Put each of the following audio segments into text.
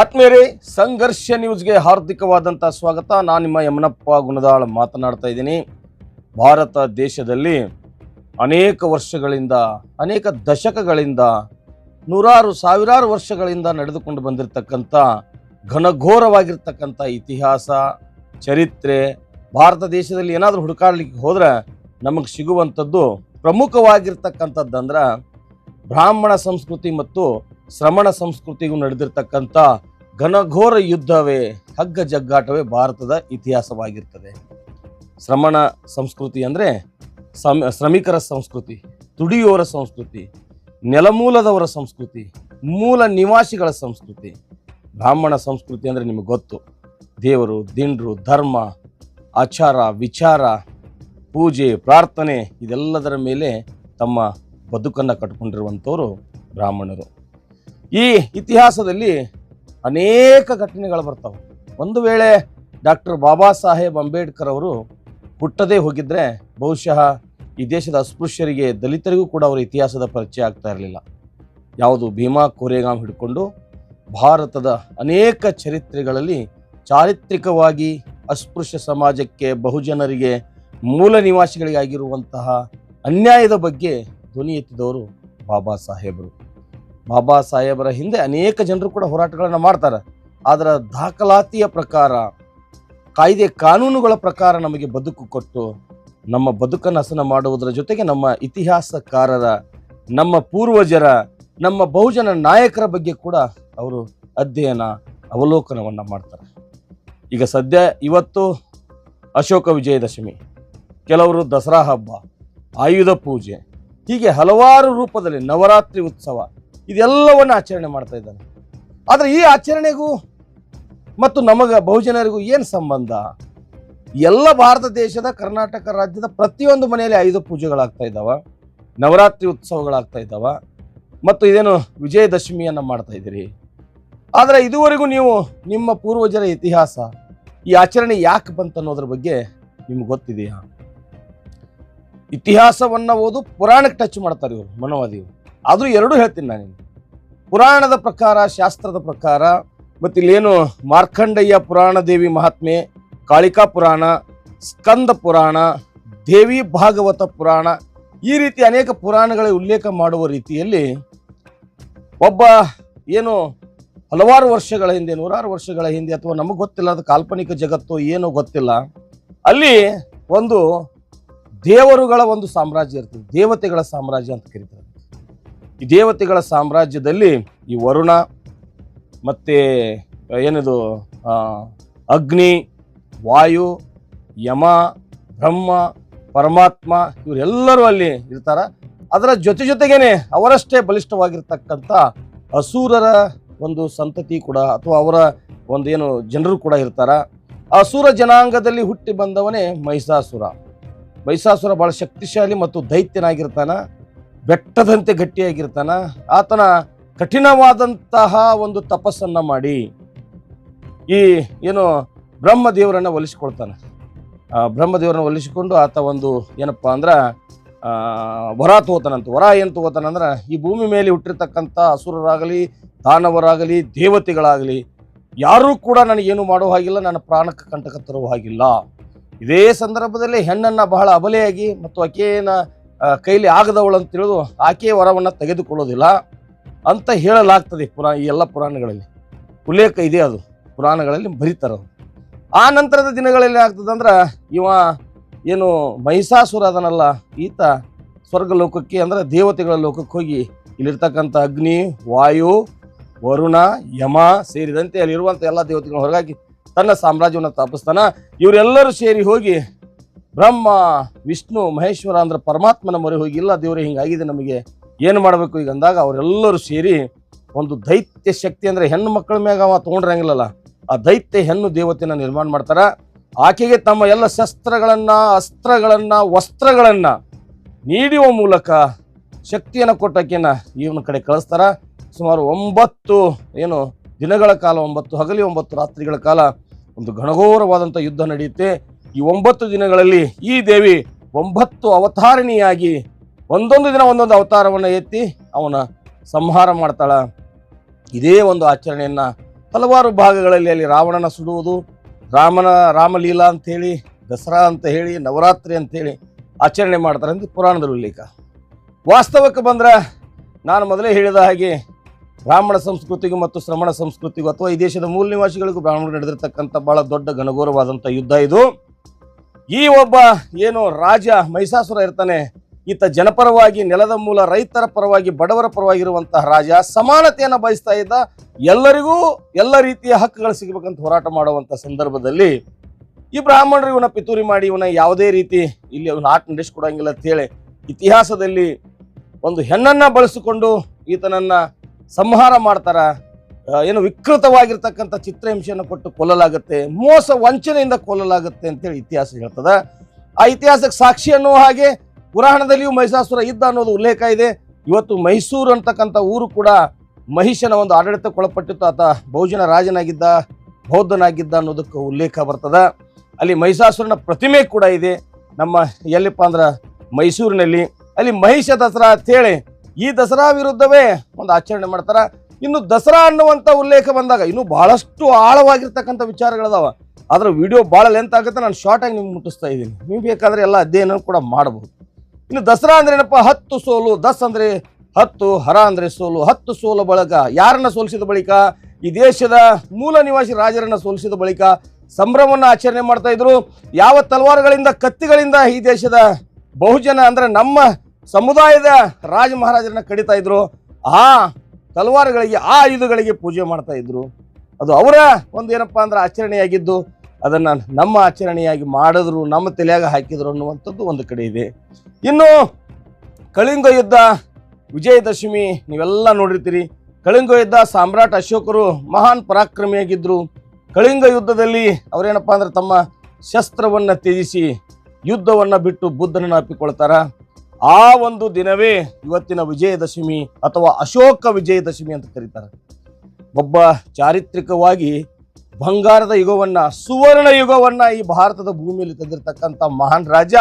ಆತ್ಮೀಯರೇ ಸಂಘರ್ಷ ನ್ಯೂಸ್ಗೆ ಹಾರ್ದಿಕವಾದಂಥ ಸ್ವಾಗತ. ನಾನು ನಿಮ್ಮ ಯಮನಪ್ಪ ಗುಣದಾಳ್ ಮಾತನಾಡ್ತಾ ಇದ್ದೀನಿ. ಭಾರತ ದೇಶದಲ್ಲಿ ಅನೇಕ ವರ್ಷಗಳಿಂದ, ಅನೇಕ ದಶಕಗಳಿಂದ, ನೂರಾರು ಸಾವಿರಾರು ವರ್ಷಗಳಿಂದ ನಡೆದುಕೊಂಡು ಬಂದಿರತಕ್ಕಂಥ ಘನಘೋರವಾಗಿರ್ತಕ್ಕಂಥ ಇತಿಹಾಸ, ಚರಿತ್ರೆ, ಭಾರತ ದೇಶದಲ್ಲಿ ಏನಾದರೂ ಹುಡುಕಾಡ್ಲಿಕ್ಕೆ ಹೋದರೆ ನಮಗೆ ಸಿಗುವಂಥದ್ದು ಪ್ರಮುಖವಾಗಿರ್ತಕ್ಕಂಥದ್ದಂದ್ರೆ ಬ್ರಾಹ್ಮಣ ಸಂಸ್ಕೃತಿ ಮತ್ತು ಶ್ರಮಣ ಸಂಸ್ಕೃತಿಗೂ ನಡೆದಿರ್ತಕ್ಕಂಥ ಘನಘೋರ ಯುದ್ಧವೇ, ಹಗ್ಗ ಜಗ್ಗಾಟವೇ ಭಾರತದ ಇತಿಹಾಸವಾಗಿರ್ತದೆ. ಶ್ರಮಣ ಸಂಸ್ಕೃತಿ ಅಂದರೆ ಸಮ ಶ್ರಮಿಕರ ಸಂಸ್ಕೃತಿ ದುಡಿಯೋರ ಸಂಸ್ಕೃತಿ, ನೆಲಮೂಲದವರ ಸಂಸ್ಕೃತಿ, ಮೂಲ ನಿವಾಸಿಗಳ ಸಂಸ್ಕೃತಿ. ಬ್ರಾಹ್ಮಣ ಸಂಸ್ಕೃತಿ ಅಂದರೆ ನಿಮಗೆ ಗೊತ್ತು. ದೇವರು, ದಿಂಡ್ರು, ಧರ್ಮ, ಆಚಾರ, ವಿಚಾರ, ಪೂಜೆ, ಪ್ರಾರ್ಥನೆ, ಇದೆಲ್ಲದರ ಮೇಲೆ ತಮ್ಮ ಬದುಕನ್ನು ಕಟ್ಕೊಂಡಿರುವಂಥವರು ಬ್ರಾಹ್ಮಣರು. ಈ ಇತಿಹಾಸದಲ್ಲಿ ಅನೇಕ ಘಟನೆಗಳು ಬರ್ತವೆ. ಒಂದು ವೇಳೆ ಡಾಕ್ಟರ್ ಬಾಬಾ ಸಾಹೇಬ್ ಅಂಬೇಡ್ಕರ್ ಅವರು ಹುಟ್ಟದೇ ಹೋಗಿದ್ರೆ ಬಹುಶಃ ಈ ದೇಶದ ಅಸ್ಪೃಶ್ಯರಿಗೆ ದಲಿತರಿಗೂ ಕೂಡ ಅವರ ಇತಿಹಾಸದ ಪರಿಚಯ ಆಗ್ತಾ ಇರಲಿಲ್ಲ. ಯಾವುದು ಭೀಮಾ ಕೋರೆಗಾಂ ಹಿಡ್ಕೊಂಡು ಭಾರತದ ಅನೇಕ ಚರಿತ್ರೆಗಳಲ್ಲಿ ಚಾರಿತ್ರಿಕವಾಗಿ ಅಸ್ಪೃಶ್ಯ ಸಮಾಜಕ್ಕೆ ಬಹುಜನರಿಗೆ ಮೂಲ ನಿವಾಸಿಗಳಿಗಾಗಿರುವಂತಹ ಅನ್ಯಾಯದ ಬಗ್ಗೆ ಧ್ವನಿ ಎತ್ತಿದವರು ಬಾಬಾ ಸಾಹೇಬರು. ಬಾಬಾ ಸಾಹೇಬರ ಹಿಂದೆ ಅನೇಕ ಜನರು ಕೂಡ ಹೋರಾಟಗಳನ್ನು ಮಾಡ್ತಾರೆ. ಅದರ ದಾಖಲಾತಿಯ ಪ್ರಕಾರ, ಕಾಯ್ದೆ ಕಾನೂನುಗಳ ಪ್ರಕಾರ ನಮಗೆ ಬದುಕು ಕೊಟ್ಟು, ನಮ್ಮ ಬದುಕನ್ನು ಹಸನ ಮಾಡುವುದರ ಜೊತೆಗೆ ನಮ್ಮ ಇತಿಹಾಸಕಾರರ, ನಮ್ಮ ಪೂರ್ವಜರ, ನಮ್ಮ ಬಹುಜನ ನಾಯಕರ ಬಗ್ಗೆ ಕೂಡ ಅವರು ಅಧ್ಯಯನ, ಅವಲೋಕನವನ್ನು ಮಾಡ್ತಾರೆ. ಈಗ ಸದ್ಯ ಇವತ್ತು ಅಶೋಕ ವಿಜಯದಶಮಿ, ಕೆಲವರು ದಸರಾ ಹಬ್ಬ, ಆಯುಧ ಪೂಜೆ, ಹೀಗೆ ಹಲವಾರು ರೂಪದಲ್ಲಿ ನವರಾತ್ರಿ ಉತ್ಸವ ಇದೆಲ್ಲವನ್ನು ಆಚರಣೆ ಮಾಡ್ತಾ ಇದ್ದಾನೆ. ಆದರೆ ಈ ಆಚರಣೆಗೂ ಮತ್ತು ನಮಗೆ ಬಹುಜನರಿಗೂ ಏನು ಸಂಬಂಧ? ಎಲ್ಲ ಭಾರತ ದೇಶದ, ಕರ್ನಾಟಕ ರಾಜ್ಯದ ಪ್ರತಿಯೊಂದು ಮನೆಯಲ್ಲಿ ಐದು ಪೂಜೆಗಳಾಗ್ತಾ ಇದ್ದಾವ, ನವರಾತ್ರಿ ಉತ್ಸವಗಳಾಗ್ತಾ ಇದ್ದಾವ, ಮತ್ತು ಇದೇನು ವಿಜಯದಶಮಿಯನ್ನು ಮಾಡ್ತಾ ಇದ್ದೀರಿ. ಆದರೆ ಇದುವರೆಗೂ ನೀವು ನಿಮ್ಮ ಪೂರ್ವಜರ ಇತಿಹಾಸ, ಈ ಆಚರಣೆ ಯಾಕೆ ಬಂತು ಅನ್ನೋದ್ರ ಬಗ್ಗೆ ನಿಮ್ಗೆ ಗೊತ್ತಿದೆಯಾ? ಇತಿಹಾಸವನ್ನು ಓದು, ಪುರಾಣಕ್ಕೆ ಟಚ್ ಮಾಡ್ತಾರೆ ಇವರು ಮನೋವಾದಿಗಳು ಆದರೂ ಎರಡೂ ಹೇಳ್ತೀನಿ ನಾನು. ಪುರಾಣದ ಪ್ರಕಾರ, ಶಾಸ್ತ್ರದ ಪ್ರಕಾರ, ಮತ್ತು ಇಲ್ಲೇನು ಮಾರ್ಕಂಡಯ್ಯ ಪುರಾಣ, ದೇವಿ ಮಹಾತ್ಮೆ, ಕಾಳಿಕಾ ಪುರಾಣ, ಸ್ಕಂದ ಪುರಾಣ, ದೇವಿ ಭಾಗವತ ಪುರಾಣ, ಈ ರೀತಿ ಅನೇಕ ಪುರಾಣಗಳ ಉಲ್ಲೇಖ ಮಾಡುವ ರೀತಿಯಲ್ಲಿ ಒಬ್ಬ ಏನು ಹಲವಾರು ವರ್ಷಗಳ ಹಿಂದೆ, ನೂರಾರು ವರ್ಷಗಳ ಹಿಂದೆ ಅಥವಾ ನಮಗೆ ಗೊತ್ತಿಲ್ಲ ಅದು ಕಾಲ್ಪನಿಕ ಜಗತ್ತು ಏನೋ ಗೊತ್ತಿಲ್ಲ, ಅಲ್ಲಿ ಒಂದು ದೇವರುಗಳ ಒಂದು ಸಾಮ್ರಾಜ್ಯ ಇರ್ತದೆ, ದೇವತೆಗಳ ಸಾಮ್ರಾಜ್ಯ ಅಂತ ಕರೀತಾರೆ ಈ ದೇವತೆಗಳ ಸಾಮ್ರಾಜ್ಯದಲ್ಲಿ ಈ ವರುಣ ಮತ್ತು ಏನಿದು ಅಗ್ನಿ, ವಾಯು, ಯಮ, ಬ್ರಹ್ಮ, ಪರಮಾತ್ಮ ಇವರೆಲ್ಲರೂ ಅಲ್ಲಿ ಇರ್ತಾರೆ. ಅದರ ಜೊತೆ ಜೊತೆಗೇನೆ ಅವರಷ್ಟೇ ಬಲಿಷ್ಠವಾಗಿರ್ತಕ್ಕಂಥ ಅಸೂರರ ಒಂದು ಸಂತತಿ ಕೂಡ ಅಥವಾ ಅವರ ಒಂದು ಏನು ಜನರು ಕೂಡ ಇರ್ತಾರೆ. ಅಸುರ ಜನಾಂಗದಲ್ಲಿ ಹುಟ್ಟಿ ಬಂದವನೇ ಮಹಿಷಾಸುರ. ಮಹಿಷಾಸುರ ಬಹಳ ಶಕ್ತಿಶಾಲಿ ಮತ್ತು ದೈತ್ಯನಾಗಿರ್ತಾನ. ಬೆಟ್ಟದಂತೆ ಗಟ್ಟಿಯಾಗಿರ್ತಾನ, ಆತನ ಕಠಿಣವಾದಂತಹ ಒಂದು ತಪಸ್ಸನ್ನ ಮಾಡಿ ಈ ಏನು ಬ್ರಹ್ಮ ದೇವರನ್ನ ಒಲಿಸಿಕೊಳ್ತಾನೆ. ಆ ಬ್ರಹ್ಮದೇವರನ್ನ ಒಲಿಸಿಕೊಂಡು ಆತ ಒಂದು ಏನಪ್ಪ ಅಂದ್ರೆ ವರ ತೋತನಂತ. ವರ ಏನು ತಗೋತಾನಂದ್ರೆ ಈ ಭೂಮಿ ಮೇಲೆ ಹುಟ್ಟಿರ್ತಕ್ಕಂಥ ಅಸುರರಾಗಲಿ, ದಾನವರಾಗಲಿ, ದೇವತೆಗಳಾಗಲಿ, ಯಾರೂ ಕೂಡ ನನಗೇನು ಮಾಡೋ ಹಾಗಿಲ್ಲ, ನನ್ನ ಪ್ರಾಣಕ್ಕೆ ಕಂಟಕ ತರುವ ಹಾಗಿಲ್ಲ. ಇದೇ ಸಂದರ್ಭದಲ್ಲಿ ಹೆಣ್ಣನ್ನು ಬಹಳ ಅಬಲೆಯಾಗಿ ಮತ್ತು ಆಕೆಯನ್ನ ಕೈಲಿ ಆಗದವಳು ಅಂತ ತಿಳಿದು ಆಕೆ ವರವನ್ನು ತೆಗೆದುಕೊಳ್ಳೋದಿಲ್ಲ ಅಂತ ಹೇಳಲಾಗ್ತದೆ ಪುರಾ, ಈ ಎಲ್ಲ ಪುರಾಣಗಳಲ್ಲಿ. ಉಲ್ಲೇಖ ಇದೆ ಅದು. ಪುರಾಣಗಳಲ್ಲಿ ಬರೀತಾರದು ಆ ನಂತರದ ದಿನಗಳಲ್ಲಿ ಆಗ್ತದಂದ್ರೆ ಇವ ಏನು ಮಹಿಷಾಸುರ ಅದನಲ್ಲ, ಈತ ಸ್ವರ್ಗ ಲೋಕಕ್ಕೆ ಅಂದ್ರೆ ದೇವತೆಗಳ ಲೋಕಕ್ಕೆ ಹೋಗಿ ಇಲ್ಲಿರ್ತಕ್ಕಂಥ ಅಗ್ನಿ, ವಾಯು, ವರುಣ, ಯಮ ಸೇರಿದಂತೆ ಅಲ್ಲಿರುವಂಥ ಎಲ್ಲ ದೇವತೆಗಳನ್ನ ಹೊರಗಾಗಿ ತನ್ನ ಸಾಮ್ರಾಜ್ಯವನ್ನು ಸ್ಥಾಪಿಸ್ತಾನ. ಇವರೆಲ್ಲರೂ ಸೇರಿ ಹೋಗಿ ಬ್ರಹ್ಮ, ವಿಷ್ಣು, ಮಹೇಶ್ವರ ಅಂದ್ರೆ ಪರಮಾತ್ಮನ ಮೊರೆ ಹೋಗಿ, ಇಲ್ಲ ದೇವರೇ, ಹಿಂಗಾಗಿದೆ ನಮಗೆ, ಏನು ಮಾಡಬೇಕು ಈಗ ಅಂದಾಗ ಅವರೆಲ್ಲರೂ ಸೇರಿ ಒಂದು ದೈತ್ಯ ಶಕ್ತಿ ಅಂದ್ರೆ ಹೆಣ್ಣು ಮಕ್ಕಳ ಮ್ಯಾಗ ಅವ ತೊಗೊಂಡ್ರಂಗಿಲ್ಲಲ್ಲ, ಆ ದೈತ್ಯ ಹೆಣ್ಣು ದೇವತೆನ ನಿರ್ಮಾಣ ಮಾಡ್ತಾರ. ಆಕೆಗೆ ತಮ್ಮ ಎಲ್ಲ ಶಸ್ತ್ರಗಳನ್ನ, ಅಸ್ತ್ರಗಳನ್ನ, ವಸ್ತ್ರಗಳನ್ನ ನೀಡುವ ಮೂಲಕ ಶಕ್ತಿಯನ್ನು ಕೊಟ್ಟಕ್ಕಿನ ಇವನ ಕಡೆ ಕಳಿಸ್ತಾರ. ಸುಮಾರು ಒಂಬತ್ತು, ಏನು, ದಿನಗಳ ಕಾಲ, ಒಂಬತ್ತು ಹಗಲಿ, ಒಂಬತ್ತು ರಾತ್ರಿಗಳ ಕಾಲ ಒಂದು ಘನಘೋರವಾದಂಥ ಯುದ್ಧ ನಡೆಯುತ್ತೆ. ಈ ಒಂಬತ್ತು ದಿನಗಳಲ್ಲಿ ಈ ದೇವಿ ಒಂಬತ್ತು ಅವತಾರಣಿಯಾಗಿ ಒಂದೊಂದು ದಿನ ಒಂದೊಂದು ಅವತಾರವನ್ನು ಎತ್ತಿ ಅವನ ಸಂಹಾರ ಮಾಡ್ತಾಳ. ಇದೇ ಒಂದು ಆಚರಣೆಯನ್ನು ಹಲವಾರು ಭಾಗಗಳಲ್ಲಿ ಅಲ್ಲಿ ರಾವಣನ ಸುಡುವುದು, ರಾಮನ ರಾಮಲೀಲಾ ಅಂತೇಳಿ, ದಸರಾ ಅಂತ ಹೇಳಿ, ನವರಾತ್ರಿ ಅಂತೇಳಿ ಆಚರಣೆ ಮಾಡ್ತಾರೆ ಅಂತ ಪುರಾಣದ ಉಲ್ಲೇಖ. ವಾಸ್ತವಕ್ಕೆ ಬಂದ್ರೆ ನಾನು ಮೊದಲೇ ಹೇಳಿದ ಹಾಗೆ ಬ್ರಾಹ್ಮಣ ಸಂಸ್ಕೃತಿಗೂ ಮತ್ತು ಶ್ರಮಣ ಸಂಸ್ಕೃತಿಗೂ ಅಥವಾ ಈ ದೇಶದ ಮೂಲ ನಿವಾಸಿಗಳಿಗೂ ಬ್ರಾಹ್ಮಣರು ನಡೆದಿರ್ತಕ್ಕಂಥ ಬಹಳ ದೊಡ್ಡ ಘನಘೋರವಾದಂಥ ಯುದ್ಧ ಇದು. ಈ ಒಬ್ಬ ಏನು ರಾಜ ಮಹಿಷಾಸುರ ಇರ್ತಾನೆ, ಈತ ಜನಪರವಾಗಿ ನೆಲದ ಮೂಲ ರೈತರ ಪರವಾಗಿ ಬಡವರ ಪರವಾಗಿರುವಂತಹ ರಾಜ, ಸಮಾನತೆಯನ್ನು ಬಯಸ್ತಾ ಇದ್ದ ಎಲ್ಲರಿಗೂ ಎಲ್ಲ ರೀತಿಯ ಹಕ್ಕುಗಳು ಸಿಗಬೇಕಂತ ಹೋರಾಟ ಮಾಡುವಂಥ ಸಂದರ್ಭದಲ್ಲಿ ಈ ಬ್ರಾಹ್ಮಣರು ಇವನ ಪಿತೂರಿ ಮಾಡಿ ಇವನ ಯಾವುದೇ ರೀತಿ ಇಲ್ಲಿ ಅವನ ಆಟ ನಡೆಸ್ಕೊಡಂಗಿಲ್ಲ ಅಂತ ಹೇಳಿ ಇತಿಹಾಸದಲ್ಲಿ ಒಂದು ಹೆಣ್ಣನ್ನ ಬಳಸಿಕೊಂಡು ಈತನನ್ನು ಸಂಹಾರ ಮಾಡ್ತಾರ. ಏನು ವಿಕೃತವಾಗಿರ್ತಕ್ಕಂಥ ಚಿತ್ರಹಿಂಸೆಯನ್ನು ಕೊಟ್ಟು ಕೊಲ್ಲಲಾಗುತ್ತೆ, ಮೋಸ ವಂಚನೆಯಿಂದ ಕೊಲ್ಲಲಾಗುತ್ತೆ ಅಂತೇಳಿ ಇತಿಹಾಸ ಹೇಳ್ತದ. ಆ ಇತಿಹಾಸಕ್ಕೆ ಸಾಕ್ಷಿ ಅನ್ನೋ ಹಾಗೆ ಪುರಾಣದಲ್ಲಿಯೂ ಮಹಿಷಾಸುರ ಇದ್ದ ಅನ್ನೋದು ಉಲ್ಲೇಖ ಇದೆ. ಇವತ್ತು ಮೈಸೂರು ಅಂತಕ್ಕಂಥ ಊರು ಕೂಡ ಮಹಿಷನ ಒಂದು ಆಡಳಿತಕ್ಕೊಳಪಟ್ಟಿತ್ತು. ಆತ ಬಹುಜನ ರಾಜನಾಗಿದ್ದ, ಬೌದ್ಧನಾಗಿದ್ದ ಅನ್ನೋದಕ್ಕೆ ಉಲ್ಲೇಖ ಬರ್ತದ. ಅಲ್ಲಿ ಮಹಿಷಾಸುರನ ಪ್ರತಿಮೆ ಕೂಡ ಇದೆ. ನಮ್ಮ ಎಲ್ಲಿಪ್ಪ ಅಂದ್ರೆ ಮೈಸೂರಿನಲ್ಲಿ. ಅಲ್ಲಿ ಮಹಿಷ ದಸರಾ ಅಂತೇಳಿ ಈ ದಸರಾ ವಿರುದ್ಧವೇ ಒಂದು ಆಚರಣೆ ಮಾಡ್ತಾರ. ಇನ್ನು ದಸರಾ ಅನ್ನುವಂಥ ಉಲ್ಲೇಖ ಬಂದಾಗ ಇನ್ನು ಬಹಳಷ್ಟು ಆಳವಾಗಿರ್ತಕ್ಕಂಥ ವಿಚಾರಗಳದಾವ. ಅದರ ವಿಡಿಯೋ ಭಾಳ ಲೆಂತ್ ಆಗುತ್ತೆ, ನಾನು ಶಾರ್ಟಾಗಿ ನಿಮ್ಗೆ ಮುಟ್ಟಿಸ್ತಾ ಇದ್ದೀನಿ. ನೀವು ಬೇಕಾದ್ರೆ ಎಲ್ಲ ಅಧ್ಯಯನ ಕೂಡ ಮಾಡಬಹುದು ಇನ್ನು ದಸರಾ ಅಂದ್ರೆ ಏನಪ್ಪ? ಹತ್ತು ಸೋಲು, ದಸ್ ಅಂದ್ರೆ ಹತ್ತು, ಹರ ಅಂದ್ರೆ ಸೋಲು, ಹತ್ತು ಸೋಲು ಬಳಕ ಯಾರನ್ನ ಸೋಲಿಸಿದ ಬಳಿಕ? ಈ ದೇಶದ ಮೂಲ ನಿವಾಸಿ ರಾಜರನ್ನ ಸೋಲಿಸಿದ ಬಳಿಕ ಸಂಭ್ರಮವನ್ನು ಆಚರಣೆ ಮಾಡ್ತಾ ಇದ್ರು. ಯಾವ ತಲವಾರುಗಳಿಂದ, ಕತ್ತಿಗಳಿಂದ ಈ ದೇಶದ ಬಹುಜನ ಅಂದ್ರೆ ನಮ್ಮ ಸಮುದಾಯದ ರಾಜ ಮಹಾರಾಜರನ್ನ ಕಡಿತಾ ಇದ್ರು. ಆ ತಲವಾರುಗಳಿಗೆ ಆಯುಧಗಳಿಗೆ ಪೂಜೆ ಮಾಡ್ತಾ ಇದ್ರು. ಅದು ಅವರ ಒಂದು ಏನಪ್ಪ ಅಂದ್ರೆ ಆಚರಣೆಯಾಗಿದ್ದು, ಅದನ್ನ ನಮ್ಮ ಆಚರಣೆಯಾಗಿ ಮಾಡಿದ್ರು, ನಮ್ಮ ತಲೆಯಾಗ ಹಾಕಿದ್ರು ಅನ್ನುವಂಥದ್ದು ಒಂದು ಕಡೆ ಇದೆ. ಇನ್ನು ಕಳಿಂಗ ಯುದ್ಧ, ವಿಜಯದಶಮಿ, ನೀವೆಲ್ಲ ನೋಡಿರ್ತೀರಿ. ಕಳಿಂಗ ಯುದ್ಧ, ಸಾಮ್ರಾಟ್ ಅಶೋಕರು ಮಹಾನ್ ಪರಾಕ್ರಮಿಯಾಗಿದ್ದರು ಕಳಿಂಗ ಯುದ್ಧದಲ್ಲಿ ಅವರೇನಪ್ಪ ಅಂದ್ರೆ ತಮ್ಮ ಶಸ್ತ್ರವನ್ನು ತ್ಯಜಿಸಿ, ಯುದ್ಧವನ್ನು ಬಿಟ್ಟು ಬುದ್ಧನನ್ನು ಅಪ್ಪಿಕೊಳ್ತಾರ ಆ ಒಂದು ದಿನವೇ ಇವತ್ತಿನ ವಿಜಯದಶಮಿ ಅಥವಾ ಅಶೋಕ ವಿಜಯದಶಮಿ ಅಂತ ಕರೀತಾರೆ. ಒಬ್ಬ ಚಾರಿತ್ರಿಕವಾಗಿ ಬಂಗಾರದ ಯುಗವನ್ನ, ಸುವರ್ಣ ಯುಗವನ್ನ ಈ ಭಾರತದ ಭೂಮಿಯಲ್ಲಿ ತಂದಿರತಕ್ಕಂಥ ಮಹಾನ್ ರಾಜ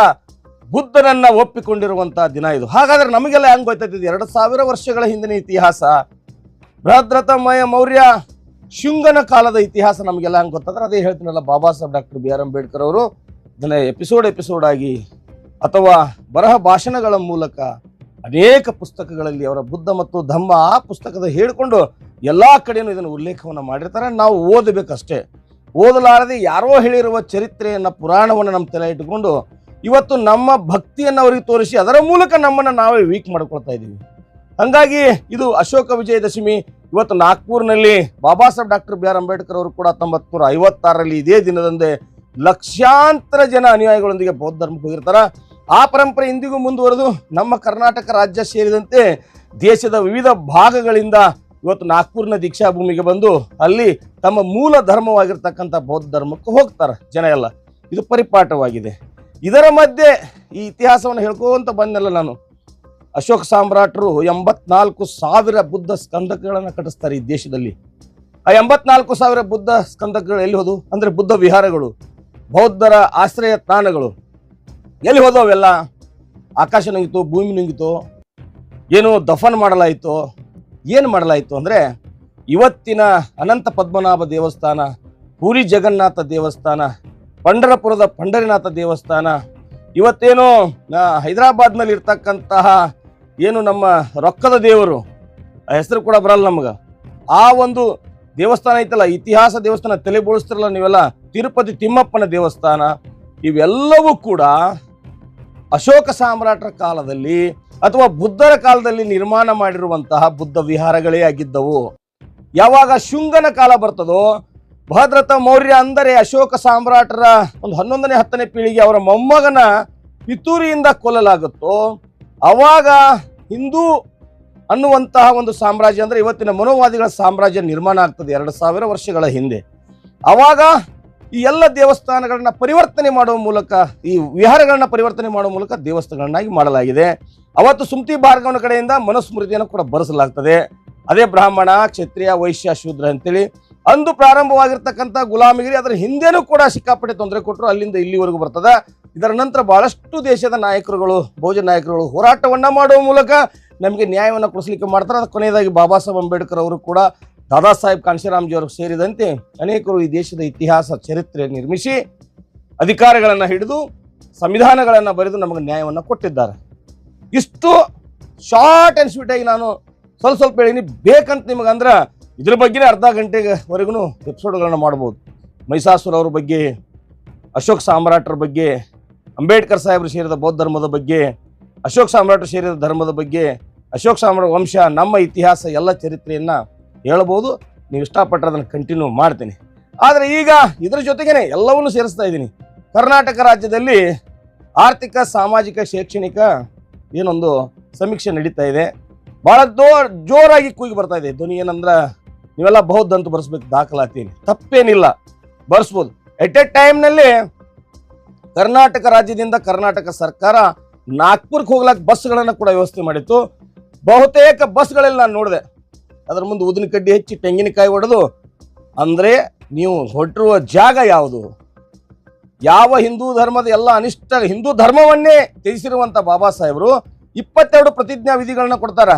ಬುದ್ಧನನ್ನ ಒಪ್ಪಿಕೊಂಡಿರುವಂತಹ ದಿನ ಇದು. ಹಾಗಾದ್ರೆ ನಮಗೆಲ್ಲ ಹೆಂಗ್ ಗೊತ್ತೈತಿದೆ ಎರಡು ಸಾವಿರ ವರ್ಷಗಳ ಹಿಂದಿನ ಇತಿಹಾಸ ಬೃಹದ್ರಥಮಯ ಮೌರ್ಯ, ಶುಂಗನ ಕಾಲದ ಇತಿಹಾಸ ನಮಗೆಲ್ಲ ಹೆಂಗ್ ಗೊತ್ತಾದ್ರೆ ಅದೇ ಹೇಳ್ತೀನಲ್ಲ Baba Saheb doctor B R Ambedkar ಅವರು. ಇದನ್ನ ಎಪಿಸೋಡ್ ಎಪಿಸೋಡ್ ಆಗಿ ಅಥವಾ ಬರಹ ಭಾಷಣಗಳ ಮೂಲಕ ಅನೇಕ ಪುಸ್ತಕಗಳಲ್ಲಿ ಅವರ ಬುದ್ಧ ಮತ್ತು ಧಮ್ಮ ಆ ಪುಸ್ತಕದ ಹೇಳಿಕೊಂಡು ಎಲ್ಲ ಕಡೆಯೂ ಇದನ್ನು ಉಲ್ಲೇಖವನ್ನು ಮಾಡಿರ್ತಾರೆ. ನಾವು ಓದಬೇಕಷ್ಟೇ. ಓದಲಾರದೆ ಯಾರೋ ಹೇಳಿರುವ ಚರಿತ್ರೆಯನ್ನ, ಪುರಾಣವನ್ನು ನಮ್ಮ ತಲೆ ಇಟ್ಟುಕೊಂಡು ಇವತ್ತು ನಮ್ಮ ಭಕ್ತಿಯನ್ನು ಅವರಿಗೆ ತೋರಿಸಿ ಅದರ ಮೂಲಕ ನಮ್ಮನ್ನು ನಾವೇ ವೀಕ್ ಮಾಡ್ಕೊಳ್ತಾ ಇದ್ದೀವಿ. ಹಂಗಾಗಿ ಇದು ಅಶೋಕ ವಿಜಯದಶಮಿ ಇವತ್ತು ನಾಗ್ಪುರ್ನಲ್ಲಿ Baba Saheb doctor B R Ambedkar ಅವರು ಕೂಡ ಹತ್ತೊಂಬತ್ತು ನೂರ ಐವತ್ತಾರರಲ್ಲಿ ಇದೇ ದಿನದಂದೇ ಲಕ್ಷಾಂತರ ಜನ ಅನುಯಾಯಿಗಳೊಂದಿಗೆ ಬೌದ್ಧ ಧರ್ಮಕ್ಕೆ ಹೋಗಿರ್ತಾರ. ಆ ಪರಂಪರೆ ಇಂದಿಗೂ ಮುಂದುವರೆದು ನಮ್ಮ ಕರ್ನಾಟಕ ರಾಜ್ಯ ಸೇರಿದಂತೆ ದೇಶದ ವಿವಿಧ ಭಾಗಗಳಿಂದ ಇವತ್ತು ನಾಗ್ಪುರ್ನ ದೀಕ್ಷಾ ಭೂಮಿಗೆ ಬಂದು ಅಲ್ಲಿ ತಮ್ಮ ಮೂಲ ಧರ್ಮವಾಗಿರ್ತಕ್ಕಂಥ ಬೌದ್ಧ ಧರ್ಮಕ್ಕೆ ಹೋಗ್ತಾರೆ ಜನ ಎಲ್ಲ. ಇದು ಪರಿಪಾಠವಾಗಿದೆ. ಇದರ ಮಧ್ಯೆ ಈ ಇತಿಹಾಸವನ್ನು ಹೇಳ್ಕೋತ ಬಂದೆಲ್ಲ ನಾನು. ಅಶೋಕ ಸಾಮ್ರಾಟರು ಎಂಬತ್ನಾಲ್ಕು ಸಾವಿರ ಬುದ್ಧ ಸ್ಕಂದಕಗಳನ್ನು ಕಟ್ಟಿಸ್ತಾರೆ ಈ ದೇಶದಲ್ಲಿ. ಆ ಎಂಬತ್ನಾಲ್ಕು ಸಾವಿರ ಬುದ್ಧ ಸ್ಕಂದಕಗಳು ಎಲ್ಲಿ ಹೋದು ಅಂದರೆ ಬುದ್ಧ ವಿಹಾರಗಳು, ಬೌದ್ಧರ ಆಶ್ರಯ ತಾಣಗಳು. ಎಲ್ಲಿ ಹೋದವೆಲ್ಲ ಆಕಾಶ ನುಂಗಿತು, ಭೂಮಿ ನುಂಗಿತು, ಏನು ದಫನ್ ಮಾಡಲಾಯಿತು, ಏನು ಮಾಡಲಾಯಿತು ಅಂದರೆ ಇವತ್ತಿನ ಅನಂತ ಪದ್ಮನಾಭ ದೇವಸ್ಥಾನ, ಪೂರಿ ಜಗನ್ನಾಥ ದೇವಸ್ಥಾನ, ಪಂಡರಪುರದ ಪಂಡರಿನಾಥ ದೇವಸ್ಥಾನ, ಇವತ್ತೇನು ಹೈದರಾಬಾದ್ನಲ್ಲಿ ಇರ್ತಕ್ಕಂತಹ ಏನು ನಮ್ಮ ರೊಕ್ಕದ ದೇವರು, ಆ ಹೆಸರು ಕೂಡ ಬರಲ್ಲ ನಮ್ಗೆ. ಆ ಒಂದು ದೇವಸ್ಥಾನ ಐತಲ್ಲ, ಇತಿಹಾಸ ದೇವಸ್ಥಾನ, ತಲೆ ಬೋಳಿಸ್ತಿರಲ್ಲ ನೀವೆಲ್ಲ? ತಿರುಪತಿ ತಿಮ್ಮಪ್ಪನ ದೇವಸ್ಥಾನ, ಇವೆಲ್ಲವೂ ಕೂಡ ಅಶೋಕ ಸಾಮ್ರಾಟರ ಕಾಲದಲ್ಲಿ ಅಥವಾ ಬುದ್ಧರ ಕಾಲದಲ್ಲಿ ನಿರ್ಮಾಣ ಮಾಡಿರುವಂತಹ ಬುದ್ಧ ವಿಹಾರಗಳೇ ಆಗಿದ್ದವು. ಯಾವಾಗ ಶುಂಗನ ಕಾಲ ಬರ್ತದೋ, ಭದ್ರತ ಮೌರ್ಯ ಅಂದರೆ ಅಶೋಕ ಸಾಮ್ರಾಟರ ಒಂದು ಹನ್ನೊಂದನೇ, ಹತ್ತನೇ ಪೀಳಿಗೆ ಅವರ ಮೊಮ್ಮಗನ ಪಿತೂರಿಯಿಂದ ಕೊಲ್ಲಲಾಗುತ್ತೋ, ಅವಾಗ ಹಿಂದೂ ಅನ್ನುವಂತಹ ಒಂದು ಸಾಮ್ರಾಜ್ಯ ಅಂದ್ರೆ ಇವತ್ತಿನ ಮನೋವಾದಿಗಳ ಸಾಮ್ರಾಜ್ಯ ನಿರ್ಮಾಣ ಆಗ್ತದೆ ಎರಡು ಸಾವಿರ ವರ್ಷಗಳ ಹಿಂದೆ. ಅವಾಗ ಈ ಎಲ್ಲ ದೇವಸ್ಥಾನಗಳನ್ನ ಪರಿವರ್ತನೆ ಮಾಡುವ ಮೂಲಕ, ಈ ವಿಹಾರಗಳನ್ನ ಪರಿವರ್ತನೆ ಮಾಡುವ ಮೂಲಕ ದೇವಸ್ಥಾನಗಳನ್ನಾಗಿ ಮಾಡಲಾಗಿದೆ. ಅವತ್ತು ಸುಮ್ತಿ ಭಾರ್ಗವನ ಕಡೆಯಿಂದ ಮನುಸ್ಮೃತಿಯನ್ನು ಕೂಡ ಬರೆಸಲಾಗ್ತದೆ. ಅದೇ ಬ್ರಾಹ್ಮಣ, ಕ್ಷತ್ರಿಯ, ವೈಶ್ಯ, ಶೂದ್ರ ಅಂತೇಳಿ. ಅಂದು ಪ್ರಾರಂಭವಾಗಿರ್ತಕ್ಕಂಥ ಗುಲಾಮಗಿರಿ ಅದರ ಹಿಂದೆನೂ ಕೂಡ ಸಿಕ್ಕಾಪಟ್ಟೆ ತೊಂದರೆ ಕೊಟ್ಟರು. ಅಲ್ಲಿಂದ ಇಲ್ಲಿವರೆಗೂ ಬರ್ತದೆ. ಇದರ ನಂತರ ಬಹಳಷ್ಟು ದೇಶದ ನಾಯಕರುಗಳು ಭೋಜನ ನಾಯಕರುಗಳು ಹೋರಾಟವನ್ನ ಮಾಡುವ ಮೂಲಕ ನಮಗೆ ನ್ಯಾಯವನ್ನು ಕೊಡಿಸಲಿಕ್ಕೆ ಮಾಡ್ತಾರೆ. ಅದು ಕೊನೆಯದಾಗಿ ಬಾಬಾ ಸಾಹೇಬ್ ಅಂಬೇಡ್ಕರ್ ಅವರು ಕೂಡ ದಾದಾ ಸಾಹೇಬ್ ಕಾನ್ಶಿರಾಮ್ಜಿ ಅವರು ಸೇರಿದಂತೆ ಅನೇಕರು ಈ ದೇಶದ ಇತಿಹಾಸ, ಚರಿತ್ರೆ ನಿರ್ಮಿಸಿ ಅಧಿಕಾರಗಳನ್ನು ಹಿಡಿದು ಸಂವಿಧಾನಗಳನ್ನು ಬರೆದು ನಮಗೆ ನ್ಯಾಯವನ್ನು ಕೊಟ್ಟಿದ್ದಾರೆ. ಇಷ್ಟು ಶಾರ್ಟ್ ಆ್ಯಂಡ್ ಸ್ವೀಟಾಗಿ ನಾನು ಸ್ವಲ್ಪ ಸ್ವಲ್ಪ ಹೇಳೀನಿ. ಬೇಕಂತ ನಿಮಗೆ ಅಂದ್ರೆ ಇದ್ರ ಬಗ್ಗೆನೇ ಅರ್ಧ ಗಂಟೆಗೆವರೆಗೂ ಎಪಿಸೋಡ್ಗಳನ್ನು ಮಾಡ್ಬೋದು. ಮೈಸಾಸುರವ್ರ ಬಗ್ಗೆ, ಅಶೋಕ್ ಸಾಮ್ರಾಟರ ಬಗ್ಗೆ, ಅಂಬೇಡ್ಕರ್ ಸಾಹೇಬರು ಸೇರಿದ ಬೌದ್ಧ ಧರ್ಮದ ಬಗ್ಗೆ, ಅಶೋಕ್ ಸಾಮ್ರಾಟರು ಸೇರಿದ ಧರ್ಮದ ಬಗ್ಗೆ, ಅಶೋಕ್ ಸಾಮ್ರಾಟ್ ವಂಶ, ನಮ್ಮ ಇತಿಹಾಸ, ಎಲ್ಲ ಚರಿತ್ರೆಯನ್ನು ಹೇಳ್ಬೋದು, ನೀವು ಇಷ್ಟಪಟ್ಟರೆ ಅದನ್ನು ಕಂಟಿನ್ಯೂ ಮಾಡ್ತೀನಿ. ಆದರೆ ಈಗ ಇದರ ಜೊತೆಗೇನೆ ಎಲ್ಲವನ್ನೂ ಸೇರಿಸ್ತಾ ಇದ್ದೀನಿ. ಕರ್ನಾಟಕ ರಾಜ್ಯದಲ್ಲಿ ಆರ್ಥಿಕ, ಸಾಮಾಜಿಕ, ಶೈಕ್ಷಣಿಕ ಏನೊಂದು ಸಮೀಕ್ಷೆ ನಡೀತಾ ಇದೆ. ಭಾಳ ದೋ ಜೋರಾಗಿ ಕೂಗಿ ಬರ್ತಾ ಇದೆ. ಧ್ವನಿ ಏನಂದ್ರೆ ನೀವೆಲ್ಲ ಬೌದ್ಧ ಅಂತ ಬರ್ಸ್ಬೇಕು ದಾಖಲಾತೀನಿ ತಪ್ಪೇನಿಲ್ಲ. ಬರ್ಸ್ಬೋದು. ಎಟ್ ಎ ಟೈಮ್ನಲ್ಲಿ ಕರ್ನಾಟಕ ರಾಜ್ಯದಿಂದ ಕರ್ನಾಟಕ ಸರ್ಕಾರ ನಾಗ್ಪುರ್ಗೆ ಹೋಗ್ಲಾಕ ಬಸ್ಗಳನ್ನು ಕೂಡ ವ್ಯವಸ್ಥೆ ಮಾಡಿತ್ತು. ಬಹುತೇಕ ಬಸ್ಗಳಲ್ಲಿ ನಾನು ನೋಡಿದೆ. ಅದ್ರ ಮುಂದೆ ಉದಿನ ಕಡ್ಡಿ ಹೆಚ್ಚಿ ತೆಂಗಿನಕಾಯಿ ಹೊಡೆದು ಅಂದರೆ ನೀವು ಹೊಟ್ಟಿರುವ ಜಾಗ ಯಾವುದು? ಯಾವ ಹಿಂದೂ ಧರ್ಮದ ಎಲ್ಲ ಅನಿಷ್ಟ ಹಿಂದೂ ಧರ್ಮವನ್ನೇ ತ್ಯಜಿಸಿರುವಂಥ ಬಾಬಾ ಸಾಹೇಬರು ಇಪ್ಪತ್ತೆರಡು ಪ್ರತಿಜ್ಞಾ ವಿಧಿಗಳನ್ನ ಕೊಡ್ತಾರೆ.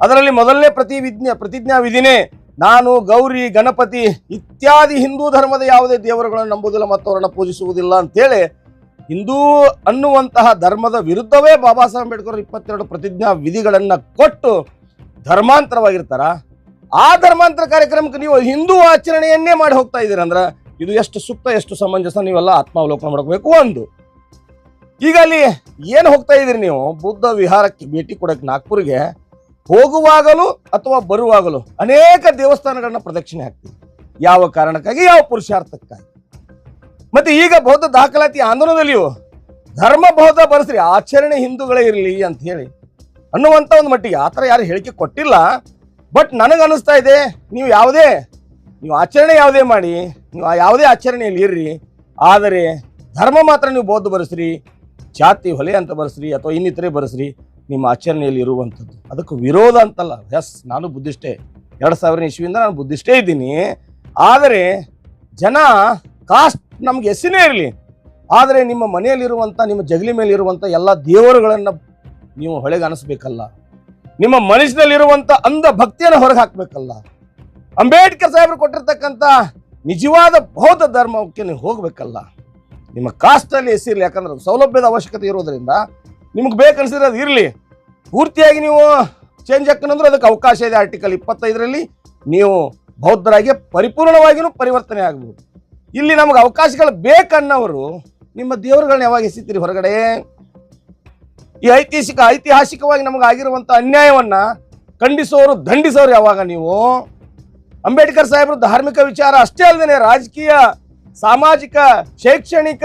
ಅದರಲ್ಲಿ ಮೊದಲನೇ ಪ್ರತಿ ವಿಜ್ಞ ಪ್ರತಿಜ್ಞಾ ವಿಧಿನೇ ನಾನು, ಗೌರಿ, ಗಣಪತಿ ಇತ್ಯಾದಿ ಹಿಂದೂ ಧರ್ಮದ ಯಾವುದೇ ದೇವರುಗಳನ್ನು ನಂಬುವುದಿಲ್ಲ ಮತ್ತು ಅವರನ್ನು ಪೂಜಿಸುವುದಿಲ್ಲ ಅಂತೇಳಿ ಹಿಂದೂ ಅನ್ನುವಂತಹ ಧರ್ಮದ ವಿರುದ್ಧವೇ ಬಾಬಾ ಸಾಹೇಬ್ ಅಂಬೇಡ್ಕರ್ ಇಪ್ಪತ್ತೆರಡು ಪ್ರತಿಜ್ಞಾ ವಿಧಿಗಳನ್ನು ಕೊಟ್ಟು ಧರ್ಮಾಂತರವಾಗಿರ್ತಾರ. ಆ ಧರ್ಮಾಂತರ ಕಾರ್ಯಕ್ರಮಕ್ಕೆ ನೀವು ಹಿಂದೂ ಆಚರಣೆಯನ್ನೇ ಮಾಡಿ ಹೋಗ್ತಾ ಇದ್ದೀರ ಅಂದ್ರೆ ಇದು ಎಷ್ಟು ಸೂಕ್ತ ಎಷ್ಟು ಸಮಂಜಸ, ನೀವೆಲ್ಲ ಆತ್ಮಾವಲೋಕನ ಮಾಡ್ಕೋಬೇಕು ಒಂದು. ಈಗ ಅಲ್ಲಿ ಏನು ಹೋಗ್ತಾ ಇದ್ದೀರಿ ನೀವು? ಬುದ್ಧ ವಿಹಾರಕ್ಕೆ ಭೇಟಿ ಕೊಡಕ್ಕೆ ನಾಗ್ಪುರ್ಗೆ ಹೋಗುವಾಗಲೂ ಅಥವಾ ಬರುವಾಗಲೂ ಅನೇಕ ದೇವಸ್ಥಾನಗಳನ್ನ ಪ್ರದಕ್ಷಿಣೆ ಹಾಕ್ತೀವಿ ಯಾವ ಕಾರಣಕ್ಕಾಗಿ? ಯಾವ ಪುರುಷಾರ್ಥಕ್ಕಾಗಿ? ಮತ್ತೆ ಈಗ ಬೌದ್ಧ ದಾಖಲಾತಿ ಆಂದೋಲನದಲ್ಲಿಯೂ ಧರ್ಮ ಬೌದ್ಧ ಬರೆಸ್ರಿ, ಆಚರಣೆ ಹಿಂದೂಗಳೇ ಇರಲಿ ಅಂತ ಹೇಳಿ ಅನ್ನುವಂಥ ಒಂದು ಮಟ್ಟಿಗೆ ಆ ಥರ ಯಾರು ಹೇಳಿಕೆ ಕೊಟ್ಟಿಲ್ಲ. ಬಟ್ ನನಗೆ ಅನಿಸ್ತಾ ಇದೆ, ನೀವು ಯಾವುದೇ, ನೀವು ಆಚರಣೆ ಯಾವುದೇ ಮಾಡಿ, ನೀವು ಯಾವುದೇ ಆಚರಣೆಯಲ್ಲಿ ಇರ್ರಿ, ಆದರೆ ಧರ್ಮ ಮಾತ್ರ ನೀವು ಬೌದ್ಧ ಬರೆಸ್ರಿ, ಜಾತಿ ಹೊಲೆ ಅಂತ ಬರೆಸ್ರಿ, ಅಥವಾ ಇನ್ನಿತರೆ ಬರೆಸ್ರಿ, ನಿಮ್ಮ ಆಚರಣೆಯಲ್ಲಿ ಇರುವಂಥದ್ದು. ಅದಕ್ಕೆ ವಿರೋಧ ಅಂತಲ್ಲ. ಎಸ್ ನಾನು ಬುದ್ಧಿಷ್ಟೇ ಎರಡು ಸಾವಿರ ಇಸ್ವಿಯಿಂದ ನಾನು ಬುದ್ಧಿಷ್ಟೇ ಇದ್ದೀನಿ. ಆದರೆ ಜನ ಕಾಸ್ಟ್ ನಮ್ಗೆ ಎಸ್ಸಿನೇ ಇರಲಿ. ಆದರೆ ನಿಮ್ಮ ಮನೆಯಲ್ಲಿರುವಂಥ, ನಿಮ್ಮ ಜಗಲಿ ಮೇಲೆ ಇರುವಂಥ ಎಲ್ಲ ದೇವರುಗಳನ್ನು ನೀವು ಹೊಳೆಗೆ ಅನಿಸ್ಬೇಕಲ್ಲ ನಿಮ್ಮ ಮನಸ್ಸಿನಲ್ಲಿರುವಂತ ಅಂಧ ಭಕ್ತಿಯನ್ನು ಹೊರಗೆ ಹಾಕ್ಬೇಕಲ್ಲ. ಅಂಬೇಡ್ಕರ್ ಸಾಹೇಬರು ಕೊಟ್ಟಿರ್ತಕ್ಕಂಥ ನಿಜವಾದ ಬೌದ್ಧ ಧರ್ಮಕ್ಕೆ ನೀವು ಹೋಗ್ಬೇಕಲ್ಲ. ನಿಮ್ಮ ಕಾಸ್ಟಲ್ಲಿ ಹೆಸರಿರಲಿ ಯಾಕಂದ್ರೆ ಸೌಲಭ್ಯದ ಅವಶ್ಯಕತೆ ಇರೋದ್ರಿಂದ ನಿಮ್ಗೆ ಬೇಕನ್ಸಿದ್ರೆ ಅದು ಇರಲಿ. ಪೂರ್ತಿಯಾಗಿ ನೀವು ಚೇಂಜ್ ಹಾಕನಂದ್ರೆ ಅದಕ್ಕೆ ಅವಕಾಶ ಇದೆ ಆರ್ಟಿಕಲ್ ಇಪ್ಪತ್ತೈದರಲ್ಲಿ. ನೀವು ಬೌದ್ಧರಾಗಿ ಪರಿಪೂರ್ಣವಾಗಿಯೂ ಪರಿವರ್ತನೆ ಆಗ್ಬೋದು. ಇಲ್ಲಿ ನಮ್ಗೆ ಅವಕಾಶಗಳು ಬೇಕನ್ನವರು ನಿಮ್ಮ ದೇವರುಗಳನ್ನ ಯಾವಾಗ ಎಸಿತೀರಿ ಹೊರಗಡೆ? ಈ ಐತಿಹಾಸಿಕ, ಐತಿಹಾಸಿಕವಾಗಿ ನಮಗೆ ಆಗಿರುವಂಥ ಅನ್ಯಾಯವನ್ನ ಖಂಡಿಸೋರು, ದಂಡಿಸೋರು ಯಾವಾಗ ನೀವು? ಅಂಬೇಡ್ಕರ್ ಸಾಹೇಬರು ಧಾರ್ಮಿಕ ವಿಚಾರ ಅಷ್ಟೇ ಅಲ್ಲದೆ ರಾಜಕೀಯ, ಸಾಮಾಜಿಕ, ಶೈಕ್ಷಣಿಕ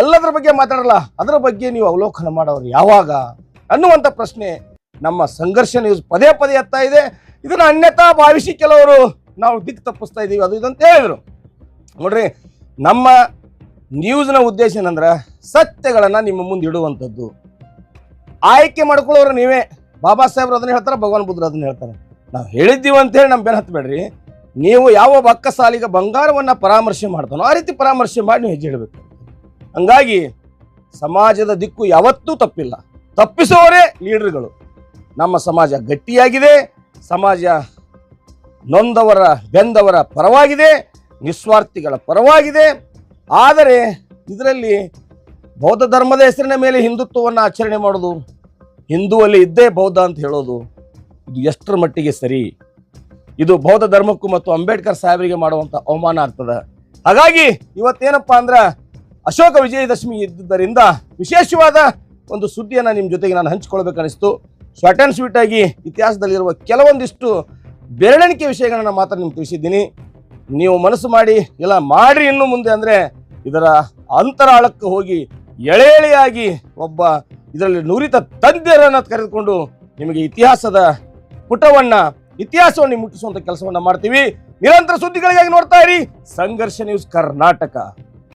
ಎಲ್ಲದರ ಬಗ್ಗೆ ಮಾತಾಡಲ್ಲ. ಅದರ ಬಗ್ಗೆ ನೀವು ಅವಲೋಕನ ಮಾಡೋರು ಯಾವಾಗ? ಅನ್ನುವಂಥ ಪ್ರಶ್ನೆ ನಮ್ಮ ಸಂಘರ್ಷ ನ್ಯೂಸ್ ಪದೇ ಪದೇ ಎತ್ತಾ ಇದೆ. ಇದನ್ನು ಅನ್ಯತಾ ಭಾವಿಸಿ ಕೆಲವರು ನಾವು ದಿಕ್ಕು ತಪ್ಪಿಸ್ತಾ ಇದ್ದೀವಿ ಅದು ಇದಂತ ಹೇಳಿದ್ರು. ನೋಡ್ರಿ, ನಮ್ಮ ನ್ಯೂಸ್ನ ಉದ್ದೇಶ ಏನಂದ್ರೆ ಸತ್ಯಗಳನ್ನು ನಿಮ್ಮ ಮುಂದೆ ಇಡುವಂಥದ್ದು. ಆಯ್ಕೆ ಮಾಡ್ಕೊಳ್ಳೋರು ನೀವೇ. ಬಾಬಾ ಸಾಹೇಬ್ರು ಅದನ್ನ ಹೇಳ್ತಾರೆ, ಭಗವಾನ್ ಬುದ್ಧರು ಅದನ್ನ ಹೇಳ್ತಾರೆ. ನಾವು ಹೇಳಿದ್ದೀವಿ ಅಂತೇಳಿ ನಮ್ಮ ಬೆನ್ ಹತ್ತಬೇಡ್ರಿ ನೀವು ಯಾವ ಬಕ್ಕ ಸಾಲಿಗೆ ಬಂಗಾರವನ್ನು ಪರಾಮರ್ಶೆ ಮಾಡ್ತಾನೋ ಆ ರೀತಿ ಪರಾಮರ್ಶೆ ಮಾಡಿ ನೀವು ಹೆಜ್ಜೆ ಇಡಬೇಕು. ಹಂಗಾಗಿ ಸಮಾಜದ ದಿಕ್ಕು ಯಾವತ್ತೂ ತಪ್ಪಿಲ್ಲ. ತಪ್ಪಿಸೋರೇ ಲೀಡರ್ಗಳು. ನಮ್ಮ ಸಮಾಜ ಗಟ್ಟಿಯಾಗಿದೆ, ಸಮಾಜ ನೊಂದವರ ಬೆಂದವರ ಪರವಾಗಿದೆ, ನಿಸ್ವಾರ್ಥಿಗಳ ಪರವಾಗಿದೆ. ಆದರೆ ಇದರಲ್ಲಿ ಬೌದ್ಧ ಧರ್ಮದ ಹೆಸರಿನ ಮೇಲೆ ಹಿಂದುತ್ವವನ್ನು ಆಚರಣೆ ಮಾಡೋದು, ಹಿಂದೂವಲ್ಲಿ ಇದ್ದೇ ಬೌದ್ಧ ಅಂತ ಹೇಳೋದು, ಇದು ಎಷ್ಟರ ಮಟ್ಟಿಗೆ ಸರಿ? ಇದು ಬೌದ್ಧ ಧರ್ಮಕ್ಕೂ ಮತ್ತು ಅಂಬೇಡ್ಕರ್ ಸಾಹೇಬರಿಗೆ ಮಾಡುವಂಥ ಅವಮಾನ ಆಗ್ತದೆ. ಹಾಗಾಗಿ ಇವತ್ತೇನಪ್ಪ ಅಂದ್ರೆ ಅಶೋಕ ವಿಜಯದಶಮಿ ಇದ್ದುದರಿಂದ ವಿಶೇಷವಾದ ಒಂದು ಸುದ್ದಿಯನ್ನು ನಿಮ್ಮ ಜೊತೆಗೆ ನಾನು ಹಂಚಿಕೊಳ್ಬೇಕನ್ನಿಸ್ತು. ಶಾರ್ಟ್ ಆ್ಯಂಡ್ ಸ್ವೀಟ್ ಆಗಿ ಇತಿಹಾಸದಲ್ಲಿರುವ ಕೆಲವೊಂದಿಷ್ಟು ಬೆರಳೆಣಿಕೆ ವಿಷಯಗಳನ್ನು ಮಾತ್ರ ನಿಮ್ಗೆ ತಿಳಿಸಿದ್ದೀನಿ. ನೀವು ಮನಸ್ಸು ಮಾಡಿ, ಇಲ್ಲ ಮಾಡ್ರಿ ಇನ್ನು ಮುಂದೆ ಅಂದರೆ ಇದರ ಅಂತರಾಳಕ್ಕೆ ಹೋಗಿ ಎಳೆ ಎಳೆಯಾಗಿ ಒಬ್ಬ ಇದರಲ್ಲಿ ನುರಿತ ತಜ್ಞರನ್ನು ಕರೆದುಕೊಂಡು ನಿಮಗೆ ಇತಿಹಾಸದ ಪುಟವನ್ನ, ಇತಿಹಾಸವನ್ನು ಮುಟ್ಟಿಸುವಂಥ ಕೆಲಸವನ್ನ ಮಾಡ್ತೀವಿ. ನಿರಂತರ ಸುದ್ದಿಗಳಿಗಾಗಿ ನೋಡ್ತಾ ಇರಿ. ಸಂಘರ್ಷ ನ್ಯೂಸ್ ಕರ್ನಾಟಕ.